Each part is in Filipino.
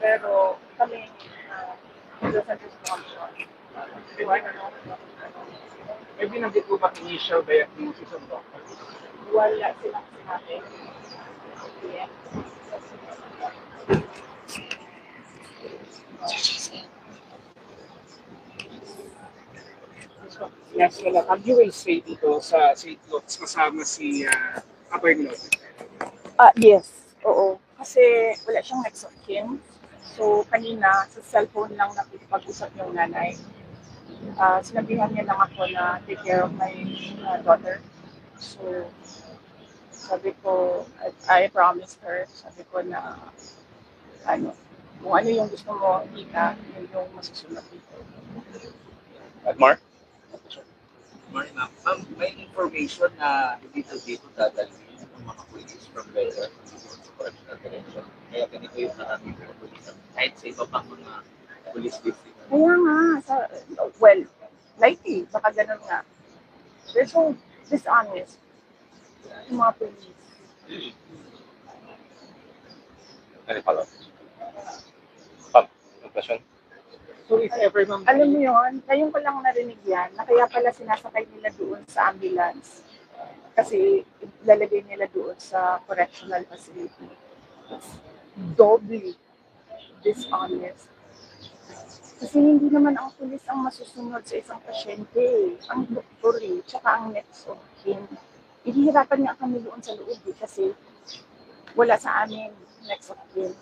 Pero kami, uh, doesn't respond to us. So I don't know. May binanggit po ba initial diagnosis ng doctor? Wala silang sinabi. Yeah. Yes, wala. Have you will say dito sa St. Luke's kasama si uh, Abernod? Ah, yes. Oo. Kasi wala siyang next of kin. So, kanina, sa cellphone lang nakipag-usap yung nanay. Ah, sinabihan niya lang ako na take care of my ah, daughter. So, sabi ko, I, I promised her, sabi ko na, ano, kung ano yung gusto mo kita, yun yung masusunod dito. At Mark? Morning, ma'am. Ma'am, may information na dito dito dadalhin ng mga police from Better sa correctional direction. Kaya ganito yung nakakita ng police. Kahit sa iba pang mga police district. Kaya nga, sa, well, likely, baka ganun nga. They're so dishonest. Yung mga police. Ano pala? Pam, yung question? So if ever ma'am, Alam mo yon, ngayon ko lang narinig yan, na kaya pala sinasakay nila doon sa ambulance. Kasi lalagay nila doon sa correctional facility. Doubly dishonest. Kasi hindi naman ang pulis ang masusunod sa isang pasyente. Ang doktor eh, tsaka ang next of kin. Ihihirapan nga kami doon sa loob eh, kasi wala sa amin next of kin.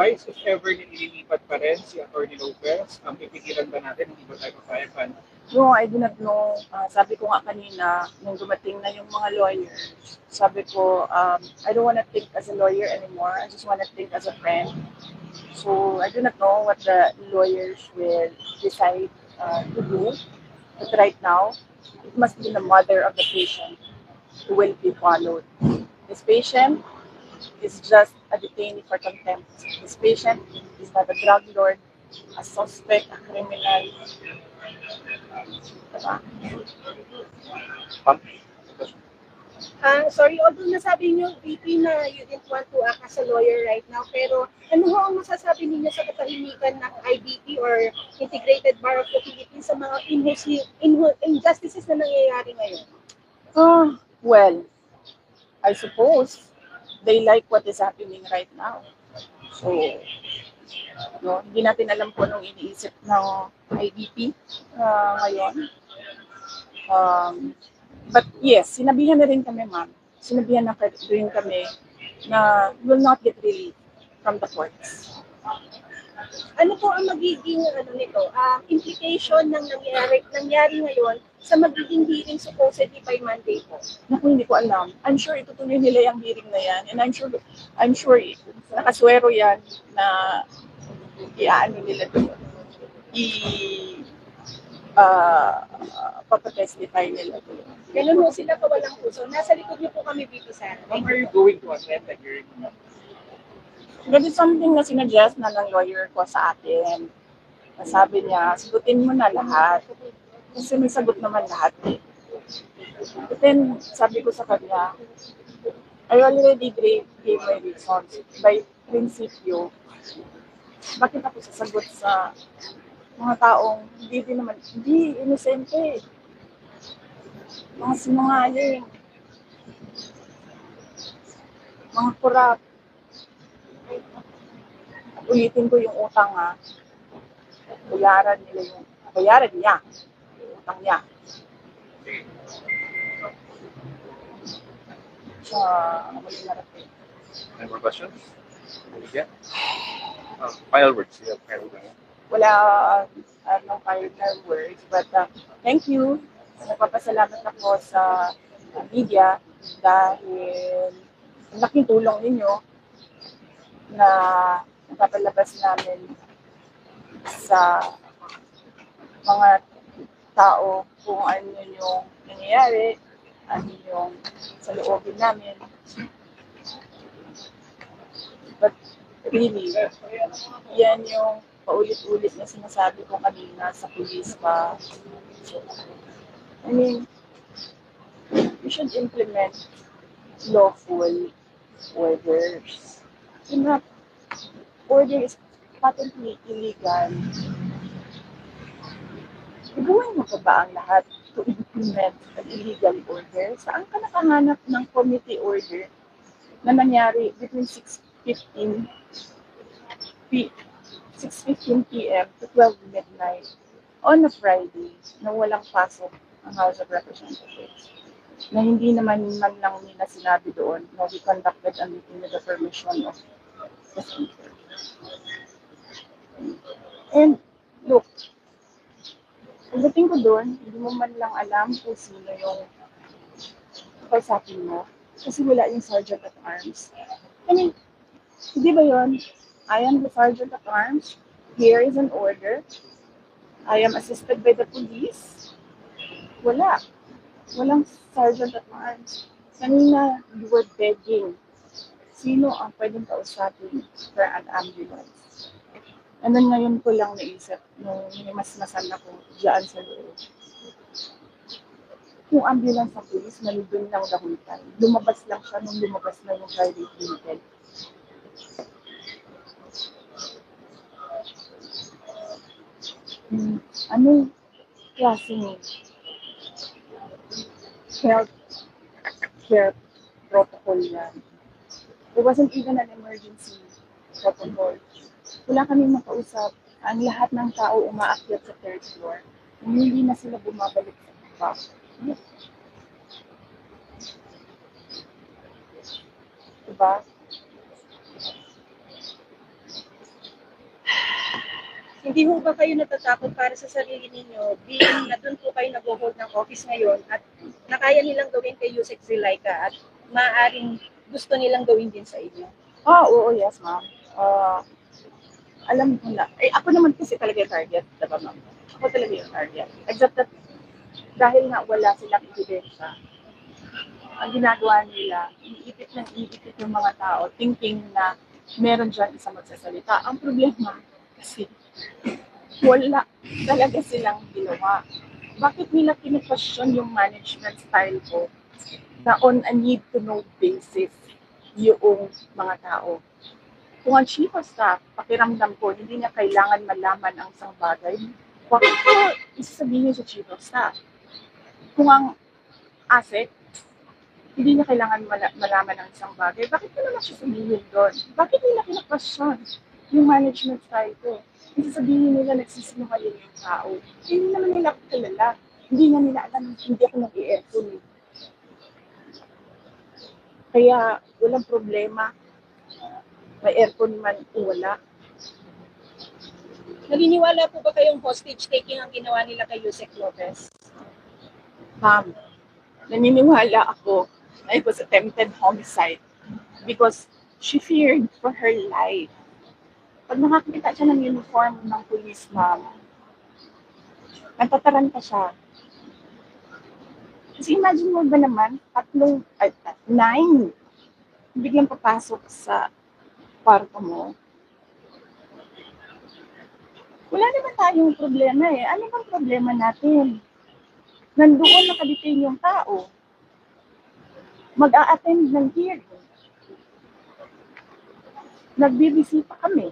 guys, if ever nililipat pa rin si Atty. Lopez, ang pipigilan ba natin, hindi ba tayo papayagan? No, I do not know. Ah, sabi ko nga kanina, nung dumating na yung mga lawyers, sabi ko, um, I don't wanna think as a lawyer anymore. I just wanna think as a friend. So, I do not know what the lawyers will decide uh, to do. But right now, it must be the mother of the patient who will be followed. This patient is just a detainee for contempt. This patient is not a drug lord, a suspect, a criminal, Pam? Ah, sorry, although nasabi niyo, VP, na you didn't want to act as a lawyer right now, pero ano ho ang masasabi ninyo sa katahimikan ng IBP or Integrated Bar of the Philippines sa mga injustice, injustices na nangyayari ngayon? Ah, well, I suppose they like what is happening right now. So, no, hindi natin alam kung anong iniisip ng IDP ah, ngayon. Um, but yes, sinabihan na rin kami, ma'am. Sinabihan na rin kami na will not get relief from the courts. Ano po ang magiging ano nito, ah, implication ng nangyari, nangyari ngayon sa magiging hearing supposedly by Monday po? Naku, hindi ko alam. I'm sure itutuloy nila yung hearing na yan. And I'm sure, I'm sure nakaswero yan na iaano nila doon. I, uh, papatestify nila doon. Ganun ho sila kawalang puso. Nasa likod niyo po kami, VP Sara. Ma'am, are you going to attend the hearing? That is something na sinuggest na ng lawyer ko sa akin. Sabi niya, sagutin mo na lahat. Kasi may sagot naman lahat eh. But then, sabi ko sa kanya, I already gave, gave my reasons. By prinsipyo, bakit ako sasagot sa mga taong hindi din naman, hindi inosente. Mga sinungaling. Mga kurap. Ulitin ko yung utang ha. Bayaran nila yung, bayaran niya. Utang niya. Sa. Any more questions? Yeah. Final words. Yeah, final words. wala anong final words but uh, thank you nagpapasalamat ako sa uh, media dahil laking tulong ninyo na napapalabas namin sa mga tao kung ano yung nangyayari, ano yung sa loobin namin. But Really. Yan yung paulit-ulit na sinasabi ko kanina sa police pa. I mean, we should implement lawful orders. Yung mga order is patently illegal. Gagawin mo pa ba ang lahat to implement an illegal order? Saan ka nakahanap ng committee order na nangyari between 6.15 p 6.15 p.m. to 12 midnight on a Friday na walang pasok ang House of Representatives na hindi naman man lang nila sinabi doon na we conducted a meeting with the permission of the speaker. And look, pagdating ko doon, hindi mo man lang alam kung sino yung kausapin mo kasi wala yung sergeant at arms. I mean, hindi ba yun? I am the sergeant at arms. Here is an order. I am assisted by the police. Wala. Walang sergeant at arms. Kanina, you were begging. Sino ang pwedeng kausapin for an ambulance? And then ngayon ko lang naisip, nung mas masan ako dyan sa loob. Yung ambulance sa police, nalibin lang dahultan. Lumabas lang siya nung lumabas na yung private vehicle. Hmm, ano klaseng health care protocol yan? There wasn't even an emergency protocol. Wala kami makausap. Ang lahat ng tao umaakyat sa third floor. Hindi na sila bumabalik sa baba. Diba? Hindi ho ba kayo natatakot para sa sarili ninyo being na doon po kayo nag-hold ng office ngayon at nakaya nilang gawin kay Yusek Zilaika at maaaring gusto nilang gawin din sa inyo? Ah, oo, yes, ma'am. Ah, alam ko na. Eh, ako naman kasi talaga yung target, diba, ma'am? Ako talaga yung target. Except that, dahil nga wala silang ebidensya, ang ginagawa nila, iipit ng iipit yung mga tao, thinking na meron dyan isang magsasalita. Ang problema, kasi wala talaga silang ginawa. Bakit nila kine-question yung management style ko na on a need-to-know basis yung mga tao? Kung ang chief of staff, pakiramdam ko, hindi niya kailangan malaman ang isang bagay, bakit ko isasabihin sa chief of staff? Kung ang asset, hindi niya kailangan mala- malaman ang isang bagay, bakit ko naman siya sabihin doon? Bakit nila kina-question yung management style ko? Kasi sabihin nila nagsisinungaling yung tao. Hindi naman nila ako kilala. Hindi nga nila alam, hindi ako nag-i-aircon. eh. Kaya walang problema. May aircon man o wala. Naniniwala po ba kayong hostage taking ang ginawa nila kay Yusek Lopez? Ma'am, naniniwala ako na it was attempted homicide because she feared for her life. Pag nakakita siya ng uniform ng police, ma'am, natataranta siya. Kasi imagine mo ba naman, tatlong, tat- nine, biglang papasok sa kwarto mo. Wala naman tayong problema eh. Ano bang problema natin? nandoon nakadetain yung tao. Mag-a-attend ng hearing. Nagbibisita kami.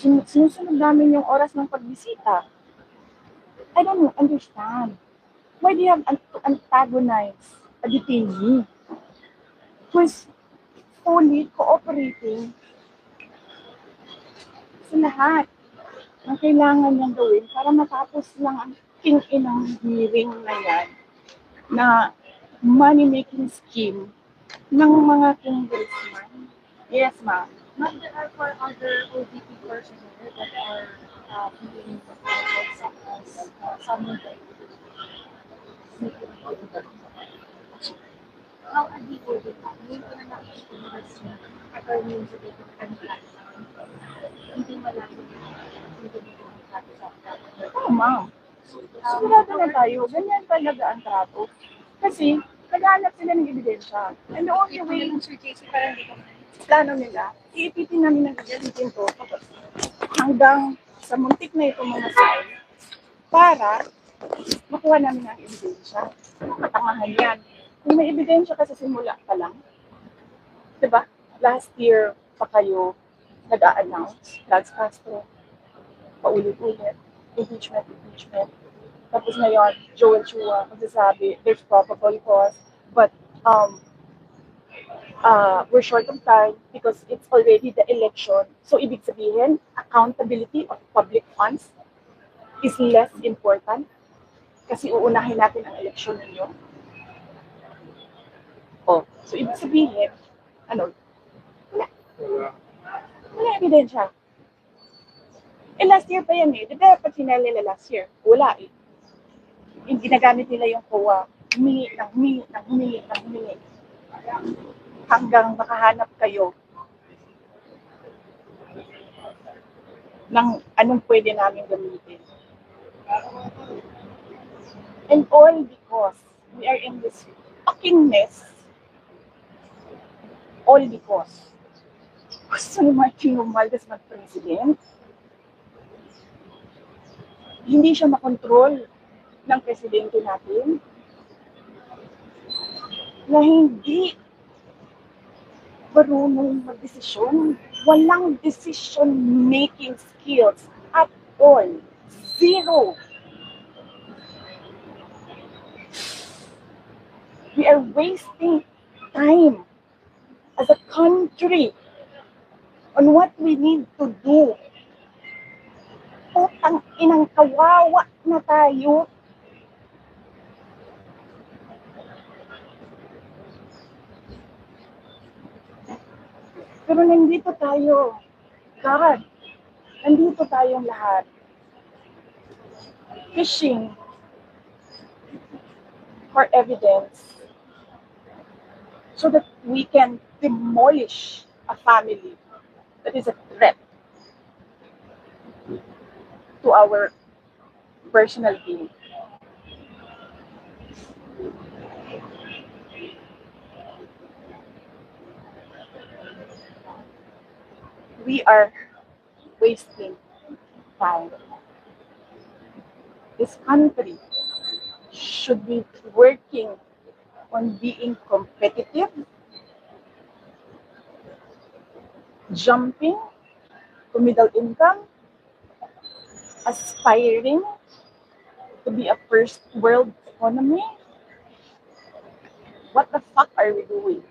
Sin- Sinusunod namin yung oras ng pagbisita. I don't understand. Why do you have to antagonize a detainee who is fully cooperating sa lahat? ang kailangan niyang gawin para matapos lang ang king-inang hearing na yan na money-making scheme ng mga congressman. Yes, ma'am. But there are four other ODP personnel that are uh, being sa as uh, summoned by How are the ODP? Ngayon ko na nakikita sa attorney sa dito kanila. Hindi malabo na hindi dito sa Oo, ma'am. Sigurado na tayo. Ganyan talaga ang trato. Kasi, naghahanap sila ng ebidensya. And the only Yung way, Sir JC, parang hindi ko plano nila, iipitin namin ng gagamitin to hanggang sa muntik na itong mga sign para makuha namin ang ebidensya. Katangahan yan. Kung may ebidensya ka sa simula pa lang, di ba? Last year pa kayo nag-a-announce, Lads Castro, paulit-ulit, impeachment, impeachment. Tapos ngayon, Joel Chua, magsasabi, there's probable cause, but um, uh, we're short of time because it's already the election. So, ibig sabihin, accountability of public funds is less important kasi uunahin natin ang election ninyo. Oh, so ibig sabihin, ano, Wala. wala ebidensya. Eh, last year pa yan eh. Di ba pag nila last year? Wala eh. Yung ginagamit nila yung COA, humingi ng humingi ng humingi ng humingi. Hanggang makahanap kayo ng anong pwede namin gamitin. And all because we are in this fucking mess. All because gusto ni Martin Romualdez mag-president. Hindi siya makontrol ng presidente natin. Na hindi marunong magdesisyon. Walang decision-making skills at all. Zero. We are wasting time as a country on what we need to do. Putang inang kawawa na tayo. Pero nandito tayo. God, nandito tayong lahat. Fishing for evidence so that we can demolish a family that is a threat to our personal being. We are wasting time. This country should be working on being competitive jumping to middle income, aspiring to be a first world economy. What the fuck are we doing?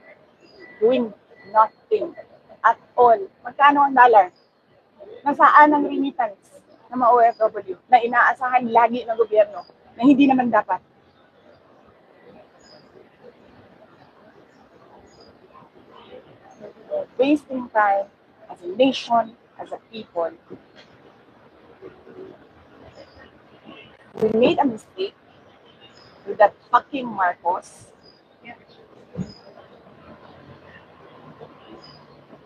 Doing nothing at all. Magkano ang dollar? Nasaan ang remittance ng mga OFW na inaasahan lagi ng gobyerno na hindi naman dapat? wasting time as a nation, as a people. We made a mistake with that fucking Marcos.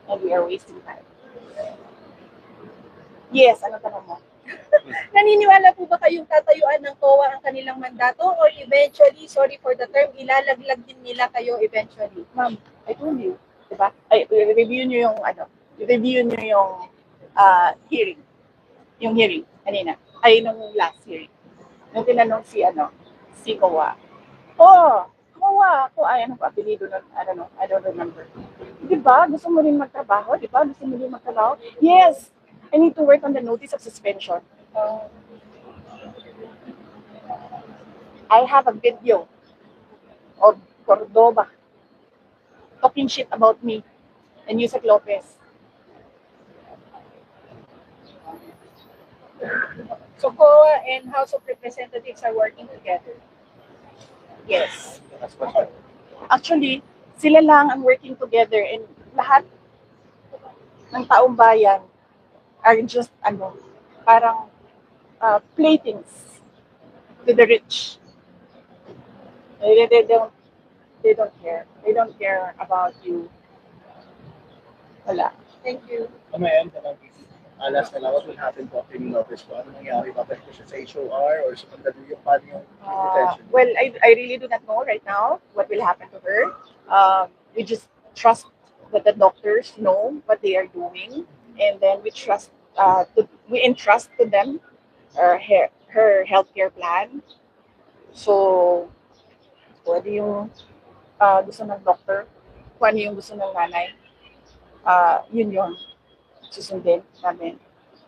And we are wasting time. Yes, ano tanong mo? Naniniwala po ba kayong tatayuan ng COA ang kanilang mandato or eventually, sorry for the term, ilalaglag din nila kayo eventually? Ma'am, I told you, di ba? Ay, review nyo yung, ano, review nyo yung ah, hearing. Yung hearing, kanina. Ay, nung last hearing. Nung tinanong si, ano, si Kowa. Oh, Kowa, ko, ay, ano pa, apelido nun, I don't know, I don't remember. Di ba? Gusto mo rin magtrabaho? Di ba? Gusto mo rin magtrabaho? Yes! I need to work on the notice of suspension. I have a video of Cordoba talking shit about me and Yusek Lopez. So COA and House of Representatives are working together. Yes. Actually, sila lang ang working together and lahat ng taong bayan are just ano, parang uh, playthings to the rich. They, they don't they don't care. They don't care about you. Wala. Thank you. Ano yan? Alas na lang, what will happen po after yung notice po? Ano nangyari? Babalik ko siya sa HOR or sa Mandaluyong? Paano yung Uh, detention? well, I, I really do not know right now what will happen to her. Um, we just trust that the doctors know what they are doing, and then we trust uh, to, we entrust to them her her, her healthcare plan. So, pwede yung uh, gusto ng doctor, kung ano yung gusto ng nanay, uh, yun yun susundin namin.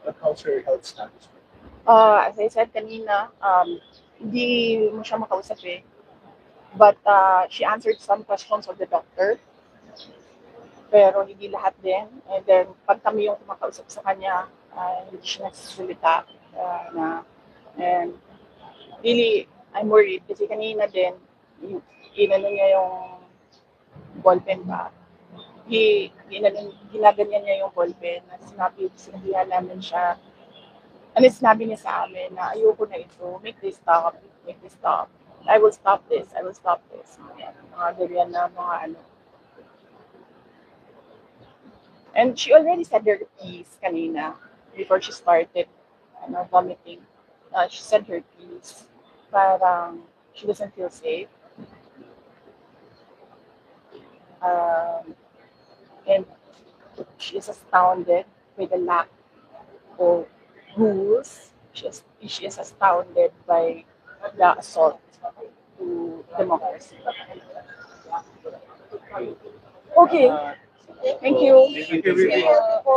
But how's her health status? Uh, as I said kanina, um, hindi mo siya makausap eh. But uh, she answered some questions of the doctor. Pero hindi lahat din. And then, pag kami yung kumakausap sa kanya, uh, hindi siya nagsasalita. Uh, na, and really, I'm worried kasi kanina din, inano niya yung ballpen ba. Hi, ginano, ginaganyan niya yung ballpen. Na sinabi, sinabihan namin siya ano sinabi niya sa amin na ayoko na ito, make this stop, make this stop. I will stop this, I will stop this. Ayan, mga ganyan na mga ano. And she already said her piece kanina before she started ano, vomiting. Uh, she said her piece. Parang she doesn't feel safe. Um, and she is astounded by the lack of rules. She is, she is astounded by the assault to democracy. Okay, thank you. Thank you.